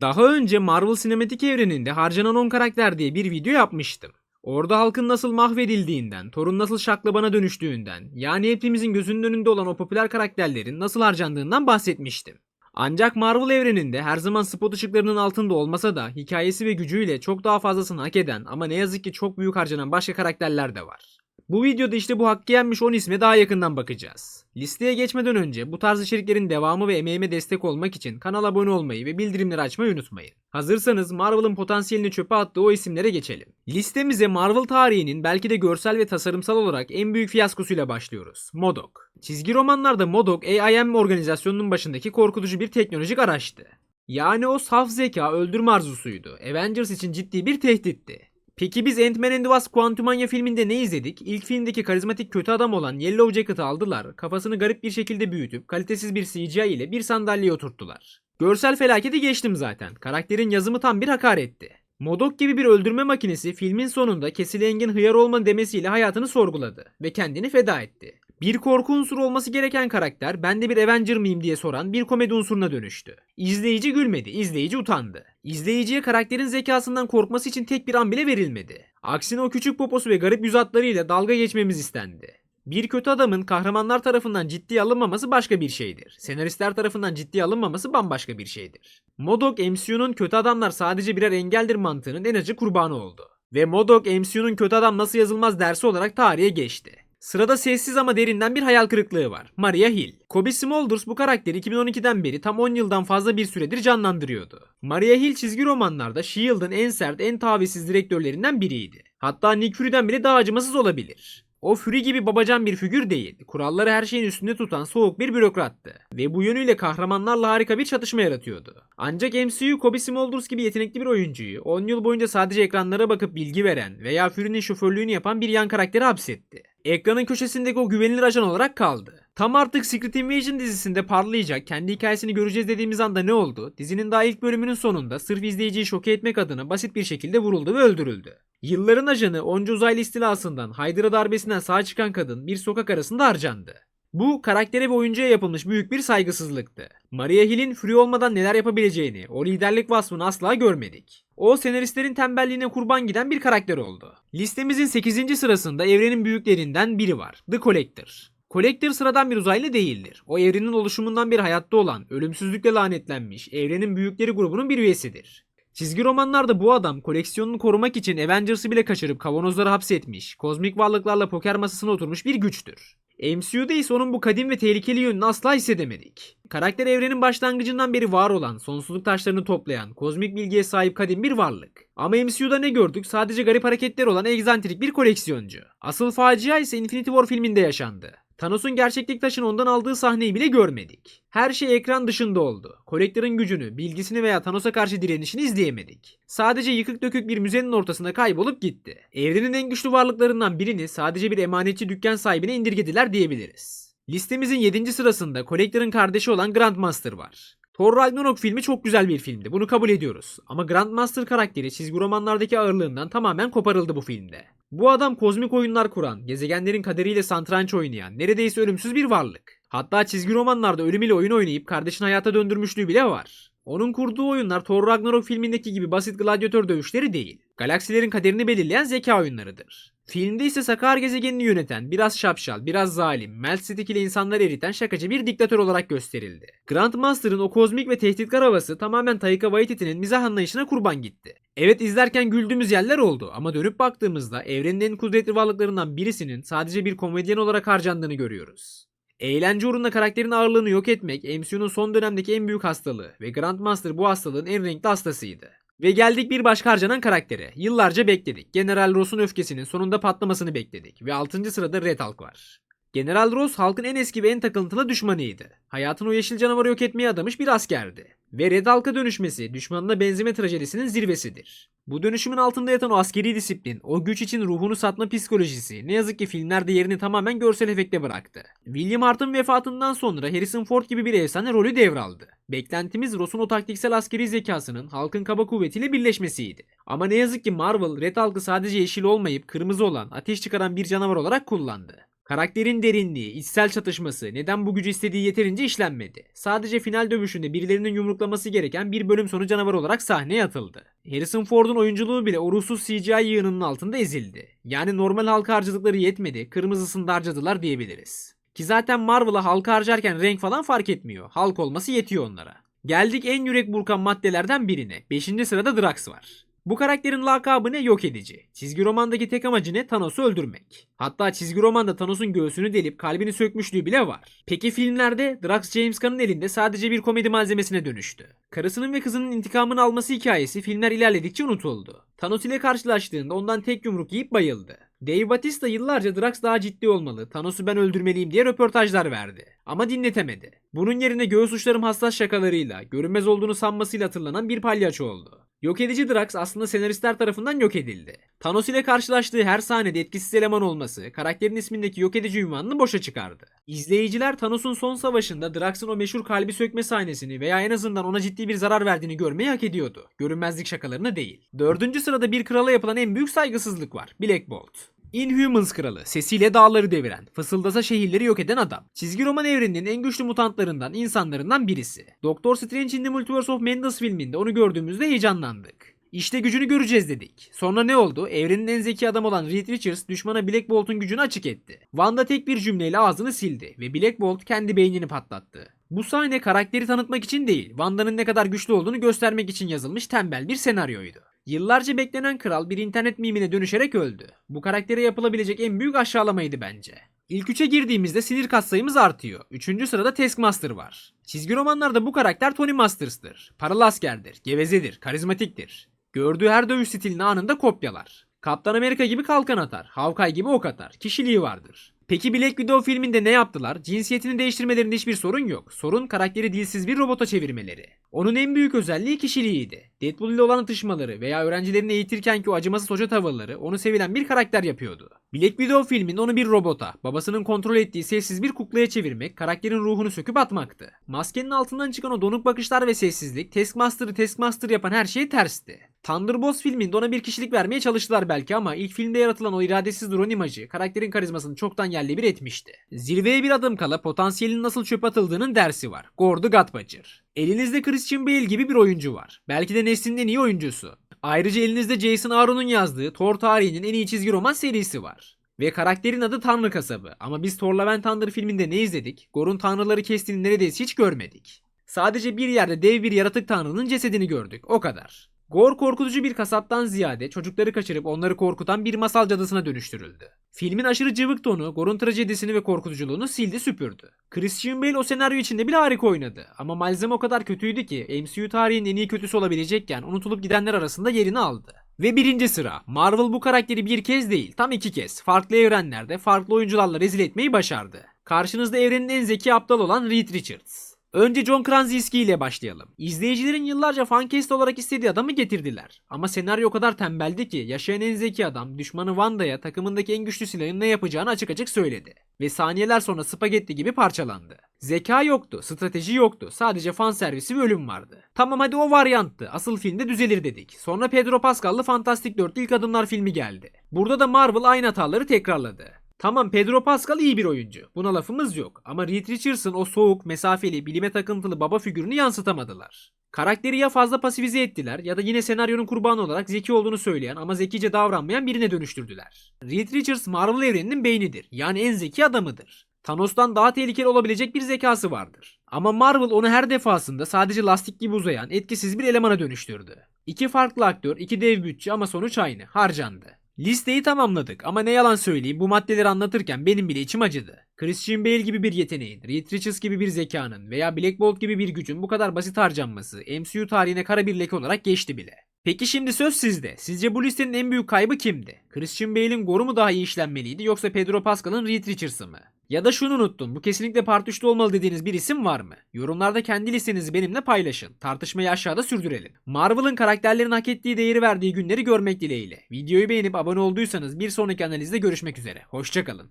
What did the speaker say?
Daha önce Marvel sinematik evreninde harcanan 10 karakter diye bir video yapmıştım. Orada halkın nasıl mahvedildiğinden, Thor'un nasıl şaklabana dönüştüğünden, yani hepimizin gözünün önünde olan o popüler karakterlerin nasıl harcandığından bahsetmiştim. Ancak Marvel evreninde her zaman spot ışıklarının altında olmasa da hikayesi ve gücüyle çok daha fazlasını hak eden ama ne yazık ki çok büyük harcanan başka karakterler de var. Bu videoda işte bu hakkı yenmiş 10 isme daha yakından bakacağız. Listeye geçmeden önce bu tarz içeriklerin devamı ve emeğime destek olmak için kanala abone olmayı ve bildirimleri açmayı unutmayın. Hazırsanız Marvel'ın potansiyelini çöpe attığı o isimlere geçelim. Listemize Marvel tarihinin belki de görsel ve tasarımsal olarak en büyük fiyaskosuyla başlıyoruz. MODOK. Çizgi romanlarda MODOK AIM organizasyonunun başındaki korkutucu bir teknolojik araçtı. Yani o saf zeka öldürme arzusuydu. Avengers için ciddi bir tehditti. Peki biz Ant-Man and the Wasp Quantumania filminde ne izledik? İlk filmdeki karizmatik kötü adam olan Yellow Jacket'ı aldılar, kafasını garip bir şekilde büyütüp kalitesiz bir CGI ile bir sandalyeye oturttular. Görsel felaketi geçtim zaten. Karakterin yazımı tam bir hakaretti. Modok gibi bir öldürme makinesi filmin sonunda Kessilengin hıyar olma demesiyle hayatını sorguladı ve kendini feda etti. Bir korku unsuru olması gereken karakter ben de bir Avenger mıyım diye soran bir komedi unsuruna dönüştü. İzleyici gülmedi, izleyici utandı. İzleyiciye karakterin zekasından korkması için tek bir an bile verilmedi. Aksine o küçük poposu ve garip yüz hatlarıyla dalga geçmemiz istendi. Bir kötü adamın kahramanlar tarafından ciddiye alınmaması başka bir şeydir. Senaristler tarafından ciddiye alınmaması bambaşka bir şeydir. Modok MCU'nun kötü adamlar sadece birer engeldir mantığının en acı kurbanı oldu. Ve Modok MCU'nun kötü adam nasıl yazılmaz dersi olarak tarihe geçti. Sırada sessiz ama derinden bir hayal kırıklığı var. Maria Hill. Kobe Smulders bu karakteri 2012'den beri tam 10 yıldan fazla bir süredir canlandırıyordu. Maria Hill çizgi romanlarda S.H.I.E.L.D'ın en sert, en tavizsiz direktörlerinden biriydi. Hatta Nick Fury'den bile daha acımasız olabilir. O Fury gibi babacan bir figür değil. Kuralları her şeyin üstünde tutan soğuk bir bürokrattı. Ve bu yönüyle kahramanlarla harika bir çatışma yaratıyordu. Ancak MCU Kobe Smulders gibi yetenekli bir oyuncuyu 10 yıl boyunca sadece ekranlara bakıp bilgi veren veya Fury'nin şoförlüğünü yapan bir yan karakteri hapsetti. Ekranın köşesindeki o güvenilir ajan olarak kaldı. Tam artık Secret Invasion dizisinde parlayacak, kendi hikayesini göreceğiz dediğimiz anda ne oldu? Dizinin daha ilk bölümünün sonunda sırf izleyiciyi şoke etmek adına basit bir şekilde vuruldu ve öldürüldü. Yılların ajanı onca uzaylı istilasından, Hydra darbesinden sağ çıkan kadın bir sokak arasında harcandı. Bu karaktere ve oyuncuya yapılmış büyük bir saygısızlıktı. Maria Hill'in Fury olmadan neler yapabileceğini, o liderlik vasfını asla görmedik. O senaristlerin tembelliğine kurban giden bir karakter oldu. Listemizin 8. sırasında evrenin büyüklerinden biri var. The Collector. Collector sıradan bir uzaylı değildir. O evrenin oluşumundan bir hayatta olan, ölümsüzlükle lanetlenmiş, evrenin büyükleri grubunun bir üyesidir. Çizgi romanlarda bu adam koleksiyonunu korumak için Avengers'ı bile kaçırıp kavanozlara hapsetmiş, kozmik varlıklarla poker masasına oturmuş bir güçtür. MCU'da ise onun bu kadim ve tehlikeli yönünü asla hissedemedik. Karakter evrenin başlangıcından beri var olan, sonsuzluk taşlarını toplayan, kozmik bilgiye sahip kadim bir varlık. Ama MCU'da ne gördük? Sadece garip hareketler olan egzantrik bir koleksiyoncu. Asıl facia ise Infinity War filminde yaşandı. Thanos'un gerçeklik taşını ondan aldığı sahneyi bile görmedik. Her şey ekran dışında oldu. Kolektörün gücünü, bilgisini veya Thanos'a karşı direnişini izleyemedik. Sadece yıkık dökük bir müzenin ortasında kaybolup gitti. Evrenin en güçlü varlıklarından birini sadece bir emanetçi dükkan sahibine indirgediler diyebiliriz. Listemizin 7. sırasında Kolektörün kardeşi olan Grandmaster var. Thor Ragnarok filmi çok güzel bir filmdi. Bunu kabul ediyoruz. Ama Grandmaster karakteri çizgi romanlardaki ağırlığından tamamen koparıldı bu filmde. Bu adam kozmik oyunlar kuran, gezegenlerin kaderiyle santranç oynayan, neredeyse ölümsüz bir varlık. Hatta çizgi romanlarda ölümüyle oyun oynayıp kardeşini hayata döndürmüşlüğü bile var. Onun kurduğu oyunlar Thor Ragnarok filmindeki gibi basit gladyatör dövüşleri değil. Galaksilerin kaderini belirleyen zeka oyunlarıdır. Filmde ise Sakar gezegenini yöneten, biraz şapşal, biraz zalim, Meltstick ile insanları eriten şakacı bir diktatör olarak gösterildi. Grandmaster'ın o kozmik ve tehditkar havası tamamen Taika Waititi'nin mizah anlayışına kurban gitti. Evet izlerken güldüğümüz yerler oldu ama dönüp baktığımızda evrenin en kudretli varlıklarından birisinin sadece bir komedyen olarak harcandığını görüyoruz. Eğlence uğruna karakterin ağırlığını yok etmek MCU'nun son dönemdeki en büyük hastalığı ve Grandmaster bu hastalığın en renkli hastasıydı. Ve geldik bir başka harcanan karaktere. Yıllarca bekledik. General Ross'un öfkesinin sonunda patlamasını bekledik. Ve 6. sırada Red Hulk var. General Ross halkın en eski ve en takıntılı düşmanıydı. Hayatını o yeşil canavarı yok etmeye adamış bir askerdi. Ve Red Hulk'a dönüşmesi düşmanına benzeme trajedisinin zirvesidir. Bu dönüşümün altında yatan o askeri disiplin, o güç için ruhunu satma psikolojisi ne yazık ki filmlerde yerini tamamen görsel efekte bıraktı. William Hart'ın vefatından sonra Harrison Ford gibi bir efsane rolü devraldı. Beklentimiz Ross'un o taktiksel askeri zekasının halkın kaba kuvvetiyle birleşmesiydi. Ama ne yazık ki Marvel Red Hulk'ı sadece yeşil olmayıp kırmızı olan, ateş çıkaran bir canavar olarak kullandı. Karakterin derinliği, içsel çatışması, neden bu gücü istediği yeterince işlenmedi. Sadece final dövüşünde birilerinin yumruklaması gereken bir bölüm sonu canavar olarak sahneye atıldı. Harrison Ford'un oyunculuğu bile o ruhsuz CGI yığınının altında ezildi. Yani normal halka harcadıkları yetmedi, kırmızısını da harcadılar diyebiliriz. Ki zaten Marvel'a halka harcarken renk falan fark etmiyor. Halk olması yetiyor onlara. Geldik en yürek burkan maddelerden birine. 5. sırada Drax var. Bu karakterin lakabı ne? Yok edici. Çizgi romandaki tek amacı ne? Thanos'u öldürmek. Hatta çizgi romanda Thanos'un göğsünü delip kalbini sökmüşlüğü bile var. Peki filmlerde Drax James Gunn'ın elinde sadece bir komedi malzemesine dönüştü. Karısının ve kızının intikamını alması hikayesi filmler ilerledikçe unutuldu. Thanos ile karşılaştığında ondan tek yumruk yiyip bayıldı. Dave Bautista yıllarca Drax daha ciddi olmalı, Thanos'u ben öldürmeliyim diye röportajlar verdi. Ama dinletemedi. Bunun yerine göğüs uçlarım hassas şakalarıyla, görünmez olduğunu sanmasıyla hatırlanan bir palyaço oldu. Yok edici Drax aslında senaristler tarafından yok edildi. Thanos ile karşılaştığı her sahnede etkisiz eleman olması, karakterin ismindeki yok edici ünvanını boşa çıkardı. İzleyiciler Thanos'un son savaşında Drax'ın o meşhur kalbi sökme sahnesini veya en azından ona ciddi bir zarar verdiğini görmeyi hak ediyordu. Görünmezlik şakalarını değil. Dördüncü sırada bir krala yapılan en büyük saygısızlık var. Black Bolt. Inhumans kralı, sesiyle dağları deviren, fısıldasa şehirleri yok eden adam. Çizgi roman evreninin en güçlü mutantlarından, insanlarından birisi. Doctor Strange in the Multiverse of Madness filminde onu gördüğümüzde heyecanlandık. İşte gücünü göreceğiz dedik. Sonra ne oldu? Evrenin en zeki adam olan Reed Richards düşmana Black Bolt'un gücünü açık etti. Wanda tek bir cümleyle ağzını sildi ve Black Bolt kendi beynini patlattı. Bu sahne karakteri tanıtmak için değil, Wanda'nın ne kadar güçlü olduğunu göstermek için yazılmış tembel bir senaryoydu. Yıllarca beklenen kral bir internet mimine dönüşerek öldü. Bu karaktere yapılabilecek en büyük aşağılamaydı bence. İlk üçe girdiğimizde sinir katsayımız artıyor. Üçüncü sırada Taskmaster var. Çizgi romanlarda bu karakter Tony Masters'tır. Paralı askerdir, gevezedir, karizmatiktir. Gördüğü her dövüş stilini anında kopyalar. Kaptan Amerika gibi kalkan atar, Hawkeye gibi ok atar, kişiliği vardır. Peki Black Widow filminde ne yaptılar? Cinsiyetini değiştirmelerinde hiçbir sorun yok. Sorun karakteri dilsiz bir robota çevirmeleri. Onun en büyük özelliği kişiliğiydi. Deadpool ile olan atışmaları veya öğrencilerini eğitirken ki o acımasız hoca tavırları onu sevilen bir karakter yapıyordu. Black Widow filminde onu bir robota, babasının kontrol ettiği sessiz bir kuklaya çevirmek, karakterin ruhunu söküp atmaktı. Maskenin altından çıkan o donuk bakışlar ve sessizlik, Taskmaster'ı Taskmaster yapan her şey tersti. Thunderbolts filminde ona bir kişilik vermeye çalıştılar belki ama ilk filmde yaratılan o iradesiz drone imajı karakterin karizmasını çoktan yerle bir etmişti. Zirveye bir adım kala potansiyelin nasıl çöp atıldığının dersi var. Gordu Gatbacır. Elinizde Christian Bale gibi bir oyuncu var. Belki de neslin en iyi oyuncusu. Ayrıca elinizde Jason Aaron'un yazdığı Thor tarihinin en iyi çizgi roman serisi var. Ve karakterin adı Tanrı Kasabı. Ama biz Thor Love and Thunder filminde ne izledik? Gor'un tanrıları kestiğini neredeyse hiç görmedik. Sadece bir yerde dev bir yaratık tanrının cesedini gördük. O kadar. Gor korkutucu bir kasaptan ziyade çocukları kaçırıp onları korkutan bir masal cadısına dönüştürüldü. Filmin aşırı cıvık tonu Gor'un trajedisini ve korkutuculuğunu sildi süpürdü. Christian Bale o senaryo içinde bile harika oynadı ama malzeme o kadar kötüydü ki MCU tarihinin en iyi kötüsü olabilecekken unutulup gidenler arasında yerini aldı. Ve birinci sıra Marvel bu karakteri bir kez değil tam iki kez farklı evrenlerde farklı oyuncularla rezil etmeyi başardı. Karşınızda evrenin en zeki aptal olan Reed Richards. Önce John Krasinski ile başlayalım. İzleyicilerin yıllarca fancast olarak istediği adamı getirdiler. Ama senaryo o kadar tembeldi ki yaşayan en zeki adam düşmanı Wanda'ya takımındaki en güçlü silahın ne yapacağını açık açık söyledi. Ve saniyeler sonra spagetti gibi parçalandı. Zeka yoktu, strateji yoktu. Sadece fan servisi ve ölüm vardı. Tamam hadi o varyanttı. Asıl filmde düzelir dedik. Sonra Pedro Pascal'lı Fantastic 4 İlk Adımlar filmi geldi. Burada da Marvel aynı hataları tekrarladı. Tamam Pedro Pascal iyi bir oyuncu. Buna lafımız yok. Ama Reed Richards'ın o soğuk, mesafeli, bilime takıntılı baba figürünü yansıtamadılar. Karakteri ya fazla pasifize ettiler ya da yine senaryonun kurbanı olarak zeki olduğunu söyleyen ama zekice davranmayan birine dönüştürdüler. Reed Richards Marvel evreninin beynidir. Yani en zeki adamıdır. Thanos'tan daha tehlikeli olabilecek bir zekası vardır. Ama Marvel onu her defasında sadece lastik gibi uzayan etkisiz bir elemana dönüştürdü. İki farklı aktör, iki dev bütçe ama sonuç aynı. Harcandı. Listeyi tamamladık ama ne yalan söyleyeyim bu maddeleri anlatırken benim bile içim acıdı. Christian Bale gibi bir yeteneğin, Reed Richards gibi bir zekanın veya Black Bolt gibi bir gücün bu kadar basit harcanması MCU tarihine kara bir leke olarak geçti bile. Peki şimdi söz sizde. Sizce bu listenin en büyük kaybı kimdi? Christian Bale'in Gor'u mu daha iyi işlenmeliydi yoksa Pedro Pascal'ın Reed Richards'ı mı? Ya da şunu unuttum. Bu kesinlikle part 3'te olmalı dediğiniz bir isim var mı? Yorumlarda kendi listenizi benimle paylaşın. Tartışmayı aşağıda sürdürelim. Marvel'ın karakterlerin hak ettiği değeri verdiği günleri görmek dileğiyle. Videoyu beğenip abone olduysanız bir sonraki analizde görüşmek üzere. Hoşçakalın.